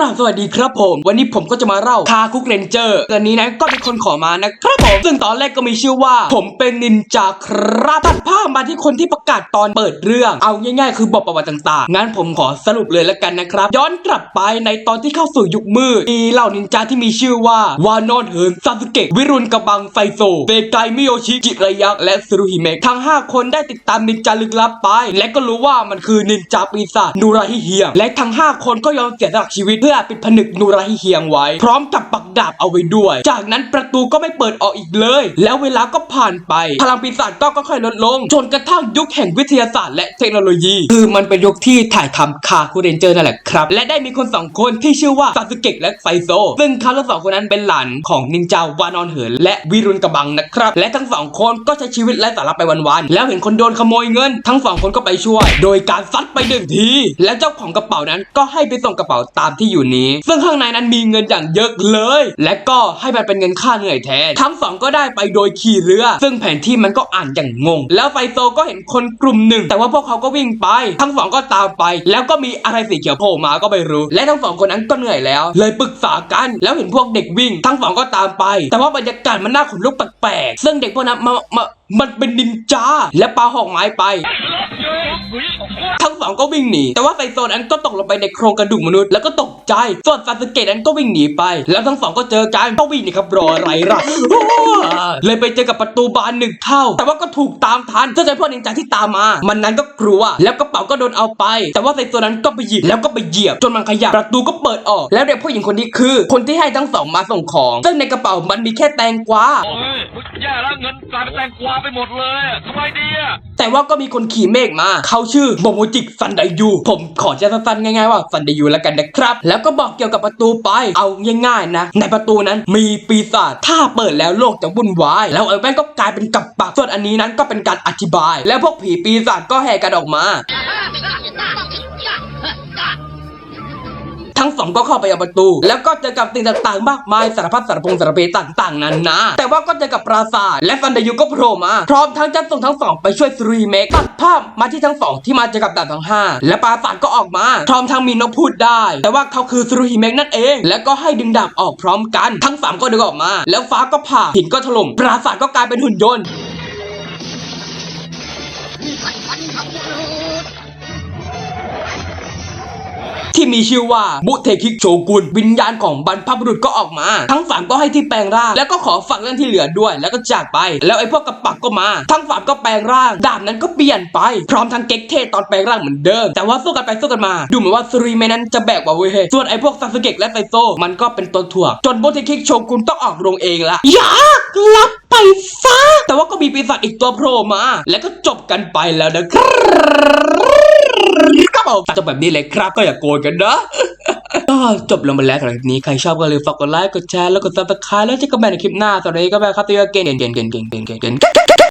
คราบสวัสดีครับผม วันนี้ผมก็จะมาเล่าคาคุกเรนเจอร์ตัวนี้นะก็มีคนขอมานะครับผม ซึ่งตอนแรกก็มีชื่อว่า ผมเป็นนินจาครับตัดภาพมาที่คนที่ประกาศตอนเปิดเรื่อง เอาง่ายๆ คือบอกประวัติต่างๆ งั้นผมขอสรุปเลยแล้วกันนะครับ ย้อนกลับไปในตอนที่เข้าสู่ยุคมืดมีเหล่านินจาที่มีชื่อว่าวานอนเฮินซาสึเกะวิรุณกะบังไซโซเบไกมิโยชิจิระยักษ์และซูรุฮิเมะทั้ง 5 คนได้ติดตามนินจาลึกลับไป และก็รู้ว่ามันคือนินจาปีศาจนูราฮิเฮียงและทั้ง 5 คนก็ยอมเสียสละชีวิตเพื่อปิดผนึกนูราฮิเฮียงไว้ พร้อมกับปักดาบเอาไว้ด้วย จากนั้นประตูก็ไม่เปิดออกอีกเลย แล้วเวลาก็ผ่านไป พลังปีศาจก็ค่อยๆลดลง จนกระทั่งยุคแห่งวิทยาศาสตร์และเทคโนโลยี คือมันเป็นยุคที่ถ่ายทำคาคูเรนเจอร์นั่นแหละครับ และได้มีคนสองคนที่ชื่อว่าซาสึเกะและไซโซซึ่งเขาทั้งสองคนนั้นเป็นหลานของนินจาวานอนเหิน และวิรุณกระบังนะครับ และทั้งสองคนก็ใช้ชีวิตไร้สาระไปวันๆแล้วเห็นคนโดนขโมยเงิน ทั้งสองคนก็ไปช่วย โดยการซัดไปหนึ่งที และเจ้าของกระเป๋านั้นก็ให้ไปส่งกระเป๋าตามที่อยู่นี้ ซึ่งข้างในนั้นมีเงินอย่างเยอะเลย และก็ให้มันเป็นเงินค่าเหนื่อยแทน ทั้งสองก็ได้ไปโดยขี่เรือ ซึ่งแผนที่มันก็อ่านอย่างงง แล้วไฟโซก็เห็นคนกลุ่มหนึ่ง แต่ว่าพวกเขาก็วิ่งไป ทั้งสองก็ตามไป แล้วก็มีอะไรสีเขียวโผล่มาก็ไม่รู้ และทั้งสองคนนั้นก็เหนื่อยแล้ว เลยปรึกษากัน แล้วเห็นพวกเด็กวิ่ง ทั้งสองก็ตามไป แต่ว่าบรรยากาศมันน่าขนลุกแปลกๆซึ่งเด็กพวกนั้นมามา มันเป็นนินจาและปาหอกไม้ไป ทั้งสองก็วิ่งหนี แต่ว่าไซโซนั้นก็ตกลงไปในโครงกระดูกมนุษย์แล้วก็ตกใจ ส่วนซาสึเกะนั้นก็วิ่งหนีไป แล้วทั้งสองก็เจอกันก็วิ่งหนี่ครับรออะไรล่ะเลยไปเจอกับประตูบานหนึ่งเท่า แต่ว่าก็ถูกตามทันเจ้าใจพวกนินจาที่ตามมา มันนั้นก็กลัว แล้วกระเป๋าก็โดนเอาไป แต่ว่าไซโซนั้นก็ไปหยิบแล้วก็ไปเหยียบจนมันขยับประตูก็เปิดออก แล้วเด็กผู้หญิงคนนี้คือ คนที่ให้ทั้งสองมาส่งของ ซึ่งในกระเป๋ามันมีแค่แตงกวาโอ้ยแย่แล้วเงินกลายเป็นแตงกวาไปหมดเลยทำไมดีอะแต่ว่าก็มีคนขี่เมฆมา เขาชื่อโมโมจิซันไดยู ผมขอแจ้งสั้นๆง่ายๆว่าซันไดยูแล้วกันนะครับ แล้วก็บอกเกี่ยวกับประตูไปเอาง่ายๆนะ ในประตูนั้นมีปีศาจถ้าเปิดแล้วโลกจะวุ่นวาย แล้วไอ้แป้งก็กลายเป็นกับปักส่วนอันนี้นั้นก็เป็นการอธิบาย แล้วพวกผีปีศาจก็แห่กันออกมา ทั้งสองก็เข้าไปยังประตู แล้วก็เจอกับสิ่งต่างๆ มากมายสารพัดสารพงสารเพต่างๆนั้นนะ แต่ว่าก็เจอกับปราสาทและซันเดยุก็โผล่มาพร้อมทั้งจะส่งทั้งสองไปช่วยสรีเมกตัดภาพมาที่ทั้งสองที่มาเจอกับด่านทั้งห้าและปราสาทก็ออกมา พร้อมทั้งมีนกพูดได้ แต่ว่าเขาคือสรูฮิเมกนั่นเอง แล้วก็ให้ดึงดาบออกพร้อมกัน ทั้งสามก็ดึงออกมา แล้วฟ้าก็ผ่าหินก็ถล่มปราสาทก็กลายเป็นหุ่นยนต์ ที่มีชื่อว่ามุเทคิกโชกุนวิญญาณของบรรพบุรุษก็ออกมา ทั้งสามก็ให้ที่แปลงร่าง แล้วก็ขอฝักเรื่องที่เหลือด้วย แล้วก็จากไป แล้วไอ้พวกกระปักก็มา ทั้งสามก็แปลงร่างดาบนั้นก็เปลี่ยนไป พร้อมทั้งเก๊กเทตอนแปลงร่างเหมือนเดิม แต่ว่าสู้กันไปสู้กันมา ดูเหมือนว่าซูริเมนั้นจะแบกกว่าเว้ยส่วนไอ้พวกซาสึเกะและไซโซมันก็เป็นตัวถ่วงจนมุเทคิกโชกุนต้องออกโรงเองละอยากรับไปซะแต่ว่าก็มีปีศาจอีกตัวโผล่มา แล้วก็จบกันไปแล้วนะครับ จบแบบนี้เลยครับ ก็อย่าโกรธกันนะก็จบลงไปแล้วสำหรับคลิปนี้ใครชอบก็เลยฝากกดไลค์กดแชร์แล้วกดซับสไครต์แล้วเจอกันใหม่ในคลิปหน้าสวัสดีก็แบบครับตัวเก่งเก่งเก่งเก่งเก่งเก่งเก่ง